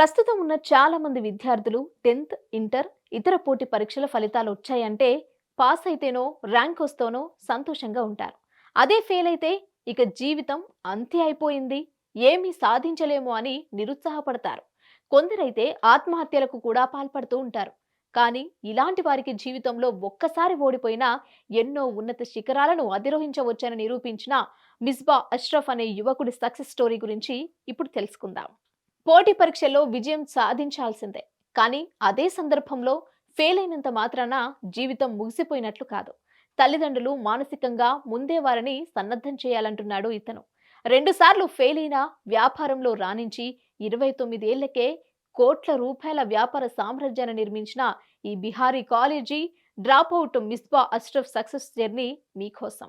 ప్రస్తుతం ఉన్న చాలా మంది విద్యార్థులు టెన్త్ ఇంటర్ ఇతర పోటీ పరీక్షల ఫలితాలు వచ్చాయంటే పాస్ అయితేనో ర్యాంక్ వస్తేనో సంతోషంగా ఉంటారు. అదే ఫెయిల్ అయితే ఇక జీవితం అంతే అయిపోయింది. ఏమీ సాధించలేము అని నిరుత్సాహపడతారు. కొందరైతే ఆత్మహత్యలకు కూడా పాల్పడుతూ ఉంటారు. కానీ ఇలాంటి వారికి జీవితంలో ఒక్కసారి ఓడిపోయినా ఎన్నో ఉన్నత శిఖరాలను అధిరోహించవచ్చని నిరూపించిన మిస్బా అష్రఫ్ అనే యువకుడి సక్సెస్ స్టోరీ గురించి ఇప్పుడు తెలుసుకుందాం. పోటీ పరీక్షల్లో విజయం సాధించాల్సిందే. కానీ అదే సందర్భంలో ఫెయిల్ అయినంత మాత్రాన జీవితం ముగిసిపోయినట్లు కాదు. తల్లిదండ్రులు మానసికంగా ముందే వారిని సన్నద్ధం చేయాలంటున్నాడు ఇతను. రెండుసార్లు ఫెయిల్ అయిన వ్యాపారంలో రాణించి ఇరవై తొమ్మిదేళ్ళకే కోట్ల రూపాయల వ్యాపార సామ్రాజ్యాన్ని నిర్మించిన ఈ Bihari college drop out Misbah Ashraf success journey మీకోసం.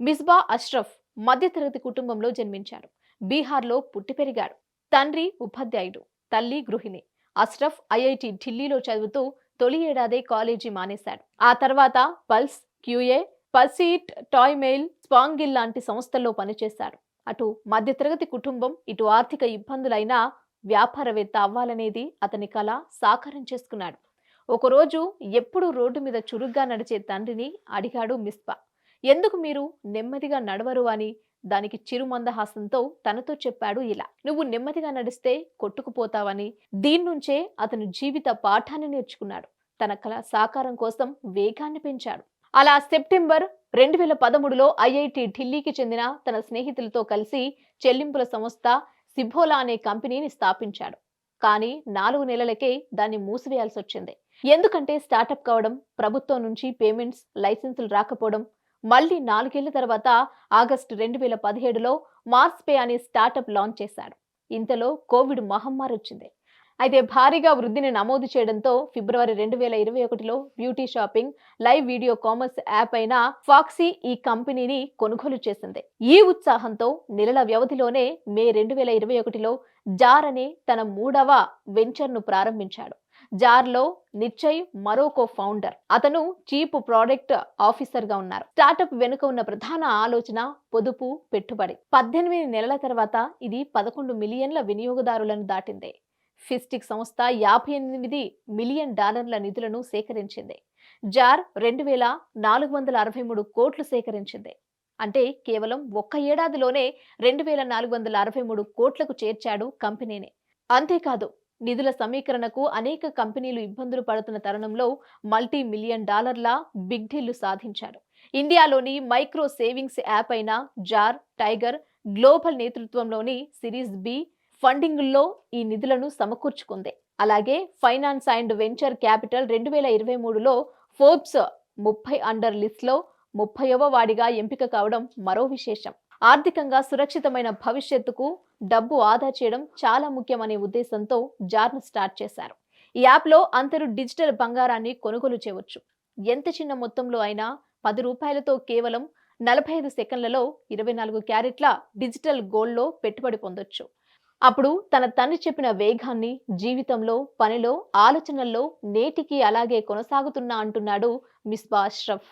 మిస్బా అష్రఫ్ మధ్యతరగతి కుటుంబంలో జన్మించారు బీహార్లో పుట్టి పెరిగాడు. తండ్రి ఉపాధ్యాయుడు తల్లి గృహిణి. అష్రఫ్ ఐఐటి ఢిల్లీలో చదువుతూ తొలి ఏడాదే కాలేజీ మానేశాడు. ఆ తర్వాత pulse QA pursuit Toymail Spangle లాంటి సంస్థల్లో పనిచేశాడు. అటు మధ్యతరగతి కుటుంబం ఇటు ఆర్థిక ఇబ్బందులైనా వ్యాపారవేత్త అవ్వాలనేది అతని కళ సాకారం చేసుకున్నాడు. ఒకరోజు ఎప్పుడు రోడ్డు మీద చురుగ్గా నడిచే తండ్రిని అడిగాడు మిస్బా ఎందుకు మీరు నెమ్మదిగా నడవరు అని దానికి చిరుమందహాసంతో తనతో చెప్పాడు ఇలా. నువ్వు నెమ్మదిగా నడిస్తే కొట్టుకుపోతావని. దీని నుంచే అతను జీవిత పాఠాన్ని నేర్చుకున్నాడు. తన కళ సాకారం కోసం వేగాన్ని పెంచాడు. అలా సెప్టెంబర్ రెండు వేల పదమూడులో ఐఐటి ఢిల్లీకి చెందిన తన స్నేహితులతో కలిసి చెల్లింపుల సంస్థ సిబోలా అనే కంపెనీని స్థాపించాడు. కానీ నాలుగు నెలలకే దాన్ని మూసివేయాల్సి వచ్చింది ఎందుకంటే స్టార్టప్ కావడం ప్రభుత్వం నుంచి పేమెంట్స్ లైసెన్సులు రాకపోవడం మళ్ళీ నాలుగేళ్ళ తర్వాత ఆగస్టు రెండు వేల పదిహేడులో మార్స్ పే అనే స్టార్టప్ లాంచ్ చేశాడు. ఇంతలో కోవిడ్ మహమ్మారి వచ్చింది. అయితే భారీగా వృద్ధిని నమోదు చేయడంతో ఫిబ్రవరి రెండు వేల ఇరవై ఒకటిలో beauty shopping live video commerce app అయిన ఫాక్సీ ఈ కంపెనీని కొనుగోలు చేసింది. ఈ ఉత్సాహంతో నెలల వ్యవధిలోనే మే రెండు వేల ఇరవై ఒకటిలో జార్ అనే తన మూడవ వెంచర్ను ప్రారంభించాడు. జార్లో నిశ్చయ్ మరోకో ఫౌండర్ అతను చీఫ్ ప్రోడక్ట్ ఆఫీసర్గా ఉన్నారు. స్టార్టప్ వెనుక ఉన్న ప్రధాన ఆలోచన పొదుపు పెట్టుబడి. పద్దెనిమిది నెలల తర్వాత ఇది పదకొండు మిలియన్ల వినియోగదారులను దాటింది. ఫిస్టిక్ సంస్థ యాభై ఎనిమిది మిలియన్ డాలర్ల నిధులను సేకరించింది. జార్ రెండు వేల నాలుగు వందల అరవై మూడు కోట్లు సేకరించింది. అంటే కేవలం ఒక్క ఏడాదిలోనే రెండు వేల నాలుగు వందల అరవై మూడు కోట్లకు చేర్చాడు కంపెనీని. అంతేకాదు నిధుల సమీకరణకు అనేక కంపెనీలు ఇబ్బందులు పడుతున్న తరుణంలో మల్టీ మిలియన్ డాలర్ల బిగ్ డీల్లు సాధించారు. ఇండియాలోని మైక్రో సేవింగ్స్ యాప్ అయిన జార్ టైగర్ గ్లోబల్ నేతృత్వంలోని సిరీస్ బి ఫండింగ్లో ఈ నిధులను సమకూర్చుకుంది. అలాగే ఫైనాన్స్ అండ్ వెంచర్ క్యాపిటల్ రెండు వేల ఇరవై మూడులో ఫోర్బ్స్ ముప్పై అండర్ లిస్ట్లో ముప్పైవ వాడిగా ఎంపిక కావడం మరో విశేషం. ఆర్థికంగా సురక్షితమైన భవిష్యత్తుకు డబ్బు ఆదా చేయడం చాలా ముఖ్యమనే ఉద్దేశంతో జార్ను స్టార్ట్ చేశారు. ఈ యాప్లో అందరూ డిజిటల్ బంగారాన్ని కొనుగోలు చేయవచ్చు. ఎంత చిన్న మొత్తంలో అయినా పది రూపాయలతో కేవలం నలభై ఐదు సెకండ్లలో ఇరవై నాలుగు క్యారెట్ల డిజిటల్ గోల్డ్లో పెట్టుబడి పొందొచ్చు. అప్పుడు తన తండ్రి చెప్పిన వేగాన్ని జీవితంలో పనిలో ఆలోచనల్లో నేటికి అలాగే కొనసాగుతున్నా అంటున్నాడు మిస్బా అష్రఫ్